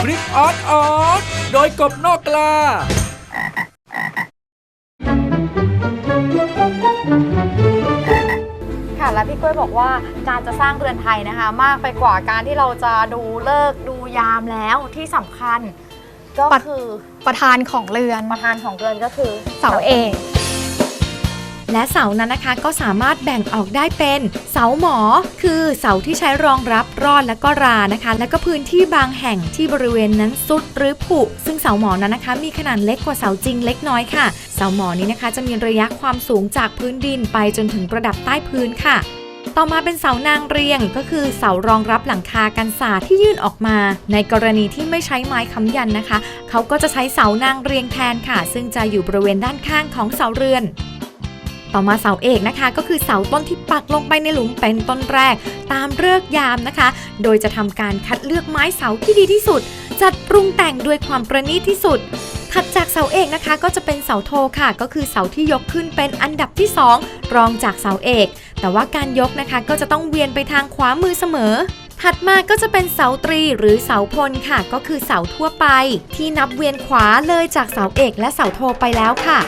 คลิปออดออดโดยกบนอกกลาค่ะแล้วพี่กล้วยบอกว่าการจะสร้างเรือนไทยนะคะ มากไปกว่าการที่เราจะดูเลิกษ์ดูยามแล้วที่สำคัญ ก็ปัด คือประธานของเรือน ประธานของเรือนก็คือ เสาเอก และเสานั้นนะคะก็สามารถแบ่งออกได้เป็นเสาหมอ คือเสาที่ใช้รองรับรอดและก็รานะคะ แล้วก็พื้นที่บางแห่งที่บริเวณนั้นซุดหรือผุ ซึ่งเสาหมอนั้นนะคะ มีขนาดเล็กกว่าเสาจริงเล็กน้อยค่ะ เสาหมอนี้นะคะจะมีระยะความสูงจากพื้นดินไปจนถึงระดับใต้พื้นค่ะต่อมาเป็นเสานางเรียงก็คือเสารองรับหลังคากันศาสที่ยื่นออกมา ในกรณีที่ไม่ใช้ไม้ค้ำยันนะคะ เขาก็จะใช้เสานางเรียงแทนค่ะ ซึ่งจะอยู่บริเวณด้านข้างของเสาเรือน ต่อมาเสาเอกนะคะ ก็คือเสาต้นที่ปักลงไปในหลุมเป็นต้นแรก ตามเลิกยามนะคะ โดยจะทำการคัดเลือกไม้เสาที่ดีที่สุด จัดปรุงแต่งด้วยความประณีตที่สุดถัดจากเสาเอกนะคะก็จะเป็นเสาโทค่ะ ก็คือเสาที่ยกขึ้นเป็นอันดับที่สองรองจากเสาเอก แต่ว่าการยกนะคะก็จะต้องเวียนไปทางขวามือเสมอ ถัดมาก็จะเป็นเสาตรีหรือเสาพลค่ะ ก็คือเสาทั่วไป ที่นับเวียนขวาเลยจากเสาเอกและเสาโทไปแล้วค่ะ